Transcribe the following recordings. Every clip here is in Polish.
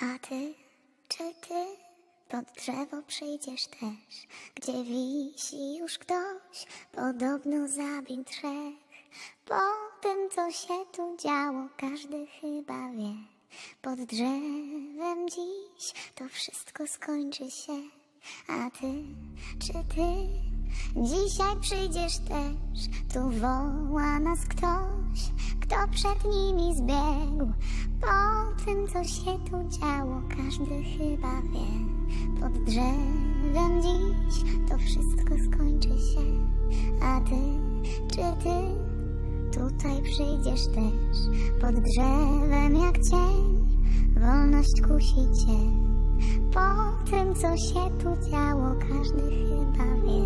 A ty, czy ty pod drzewo przyjdziesz też, gdzie wisi już ktoś, podobno zabił trzech. Po tym, co się tu działo, każdy chyba wie. Pod drzewem dziś to wszystko skończy się. A ty, czy ty dzisiaj przyjdziesz też? Tu woła nas ktoś, kto przed nimi zbiegł. Po tym, co się tu działo, każdy chyba wie. Pod drzewem dziś to wszystko skończy się. A ty, czy ty tutaj przyjdziesz też? Pod drzewem jak cień, wolność kusi cię. Po tym, co się tu działo, każdy chyba wie.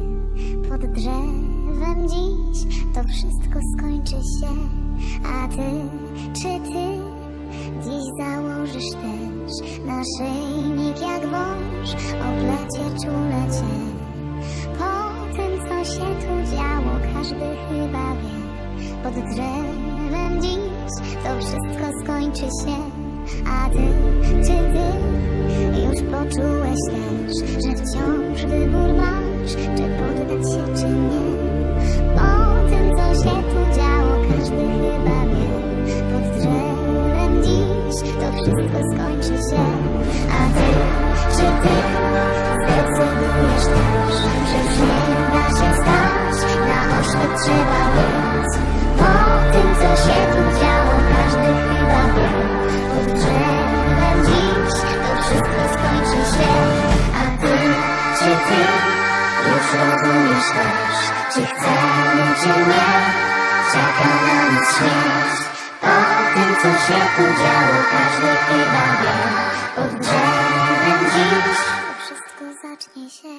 Pod drzewem dziś to wszystko skończy się. A ty, założysz też naszyjnik jak wąż, oplecie czule cię. Po tym, co się tu działo, każdy chyba wie. Pod drzewem dziś to wszystko skończy się. A ty, czy ty już poczułeś też, że wciąż wybór masz, czy poddać się, czy nie? Już rozumiesz też, czy chcemy, czy nie, czeka na nas śmierć. Po tym, co się tu działo, każdy chyba wie. Pod drzewem dziś wszystko zacznie się.